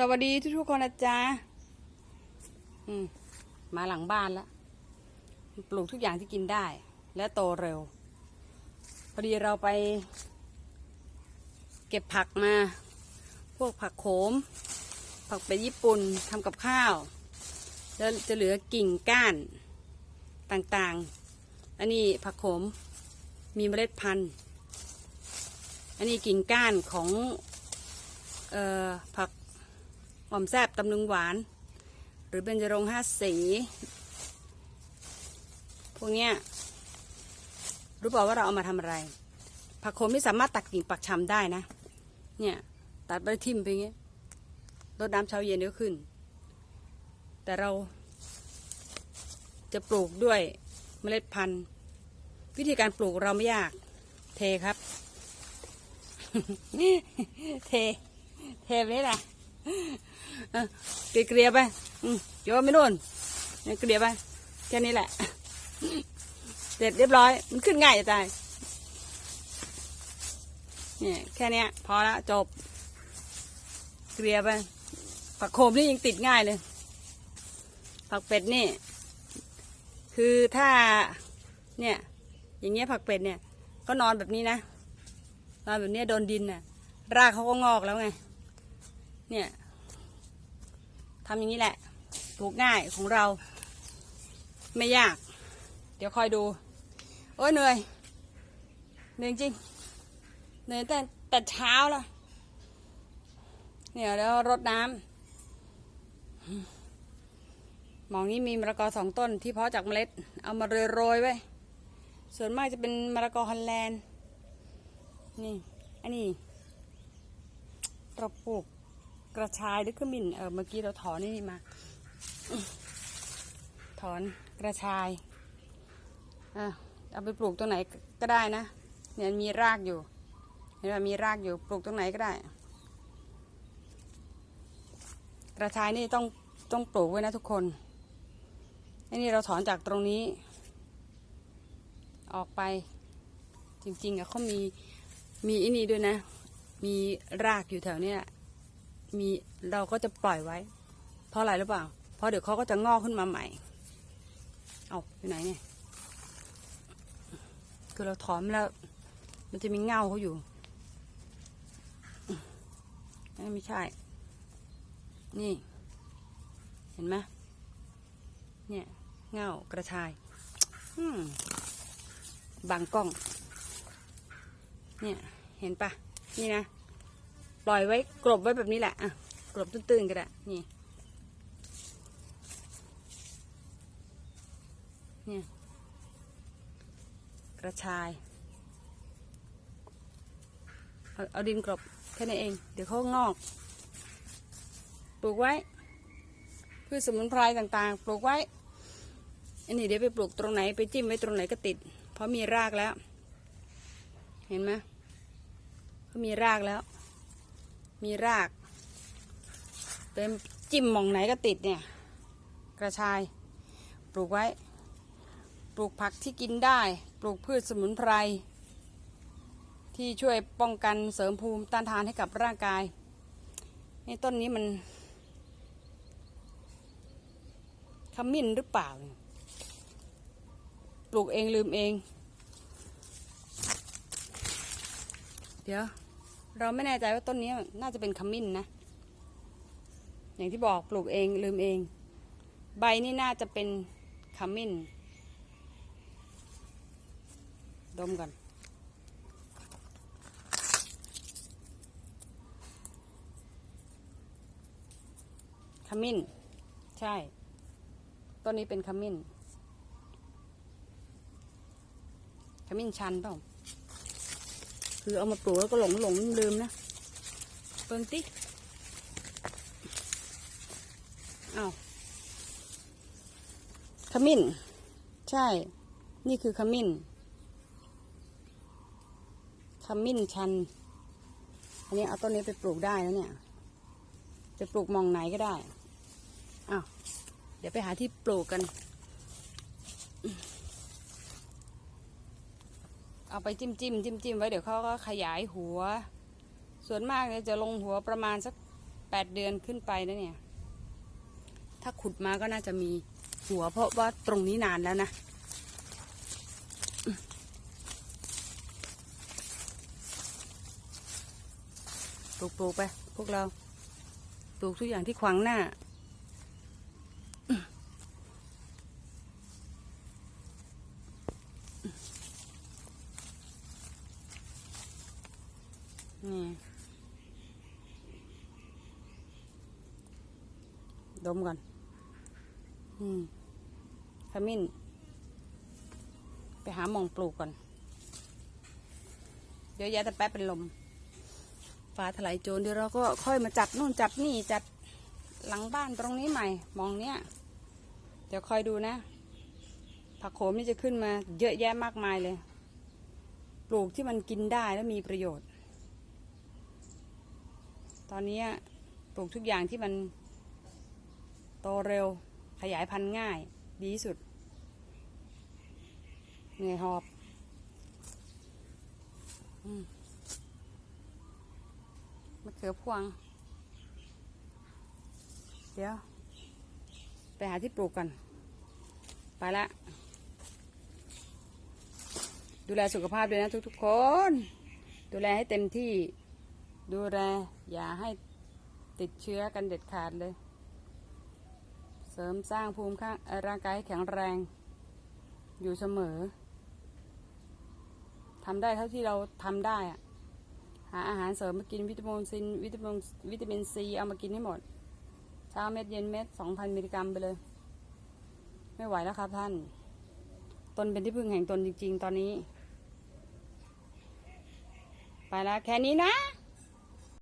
สวัสดีทุกทุกๆคนนะจ๊ะอืมมาหลังบ้านแล้วปลูกทุกอย่างที่กินได้ และโตเร็ว พอดีเราไป เก็บผักมา พวกผักโขม ผักเป็ดญี่ปุ่นทำกับข้าว แล้วจะเหลือกิ่งก้านต่างๆ อันนี้ผักโขมมีเมล็ดพันธุ์ อันนี้กิ่งก้านของ เอ่อผัก หอมแซบตำลึงหวาน หรือเบญจรงห้าสี พวกเนี้ยรู้เปล่าว่าเราเอามาทำอะไร ผักโขมที่สามารถตัดกิ่งปักชำได้นะ เนี่ยตัดไปทิ่มไปอย่างเงี้ยรดน้ำเช้าเย็นก็ขึ้น แต่เราจะปลูกด้วยเมล็ดพันธุ์ วิธีการปลูกเราไม่ยาก เทครับ เท เทไปนี่ะ เกลี่ยไปอืมโยนไปนู่นเนี่ยเกลี่ยไปแค่นี้แหละ เสร็จเรียบร้อย มันขึ้นง่ายจะตายเนี่ยแค่นี้พอละจบ เกลี่ยไปผักโขมนี่ยังติดง่ายเลย ผักเป็ดนี่ คือถ้า เนี่ย อย่างเงี้ยผักเป็ดเนี่ย ก็นอนแบบนี้นะ นอนแบบนี้โดนดินน่ะ รากเขาก็งอกแล้วไง เนี่ยทำอย่างนี้แหละปลูกง่ายของเรา ไม่ยาก เดี๋ยวคอยดู โอ้ยเหนื่อยเหนื่อยจริงเหนื่อยแต่แต่เช้าแล้วเนี่ยแล้วรดน้ำมองนี้มีมะละกอสองต้นที่เพาะจากเมล็ด เอามาโรยๆไว้ ส่วนมากจะเป็นมะละกอฮอลแลนด์นี่ อันนี้เราปลูก กระชายหรือขมิ้นเออเมื่อกี้เราถอนนี่มา ถอนกระชายอะเอาไปปลูกตรงไหนก็ได้นะ เนี่ยมีรากอยู่ เห็นไหมมีรากอยู่ปลูกตรงไหนก็ได้ กระชายนี่ต้องต้องปลูกไว้นะทุกคนอันนี้เราถอนจากตรงนี้ ออกไป จริงๆอะเขามีมีอันนี้ด้วยนะ มีรากอยู่แถวเนี้ย มีเราก็จะปล่อยไว้ เพราะอะไรหรือเปล่า เพราะเดี๋ยวเขาก็จะงอกขึ้นมาใหม่ เอาอยู่ไหนเนี่ย คือเราถอนแล้ว มันจะมีเงาเขาอยู่ไม่ใช่ นี่ เห็นไหมเนี่ยเงากระชายบางกล้อง เนี่ย เห็นปะนี่นะ ปล่อยไว้กลบไว้แบบนี้แหละอะกลบตื้นๆก็ได้นี่เนี่ยกระชายเอาเอาดินกลบแค่นี้เอง เดี๋ยวเขางอก ปลูกไว้พืชสมุนไพรต่างๆ ปลูกไว้ อันนี้เดี๋ยวไปปลูกตรงไหนไปจิ้มไว้ตรงไหนก็ติด เพราะมีรากแล้ว เห็นไหมเขามีรากแล้ว มีราก เป็นจิ้มมองไหนก็ติดเนี่ย กระชาย ปลูกไว้ ปลูกผักที่กินได้ ปลูกพืชสมุนไพร ที่ช่วยป้องกันเสริมภูมิต้านทานให้กับร่างกายในต้นนี้มันขมิ้นหรือเปล่า ปลูกเองลืมเอง เดี๋ยว เราไม่แน่ใจว่าต้นนี้น่าจะเป็นขมิ้นนะ อย่างที่บอกปลูกเองลืมเอง ใบนี่น่าจะเป็นขมิ้น ดมก่อน ขมิ้น ใช่ ต้นนี้เป็นขมิ้น ขมิ้นชันเปล่า คือเอามาปลูกแล้วก็หลงหลงลืมนะเปิงติอ้าวขมิ้น ใช่ นี่คือขมิ้นขมิ้นชัน อันนี้เอาต้นนี้ไปปลูกได้แล้วเนี่ย จะปลูกมองไหนก็ได้ อ้าว เดี๋ยวไปหาที่ปลูกกัน เอาไปจิ้มจิ้มจิ้มจิ้มไว้เดี๋ยวเขาก็ขยายหัว ส่วนมากเนี่ยจะลงหัวประมาณสักแปดเดือนขึ้นไปนะเนี่ย ถ้าขุดมาก็น่าจะมีหัว เพราะว่าตรงนี้นานแล้วนะปลูกปลูกไป พวกเราปลูกทุกอย่างที่ขวางหน้า นี่ดมก่อนอืมขมิ้น ไปหาหมองปลูกก่อน เดี๋ยวแยะแต่แป๊บเป็นลม ฟ้าถลายโจรเดี๋ยวเราก็ค่อยมาจัดนู่นจัดนี่จัดหลังบ้านตรงนี้ใหม่ มองเนี้ย เดี๋ยวคอยดูนะ ผักโขมนี่จะขึ้นมาเยอะแยะมากมายเลย ปลูกที่มันกินได้และมีประโยชน์ ตอนนี้ปลูกทุกอย่างที่มันโตเร็วขยายพันธุ์ง่าย ดีที่สุดเหนื่อยหอบอืมมะเขือพวง เดี๋ยว ไปหาที่ปลูกกันไปละ ดูแลสุขภาพด้วยนะทุกๆคน ดูแลให้เต็มที่ ดูแลอย่าให้ติดเชื้อกันเด็ดขาดเลย เสริมสร้างภูมิข้างร่างกายให้แข็งแรง อยู่เสมอทำได้เท่าที่เราทำได้อะหาอาหารเสริมมากินวิตามินซีวิตามินวิตามินซีเอามากินให้หมดเช้าเม็ดเย็นเม็ดสองพันมิลลิกรัมไปเลย ไม่ไหวแล้วครับท่าน ตนเป็นที่พึ่งแห่งตนจริง ๆ ตอนนี้ ไปแล้วแค่นี้นะ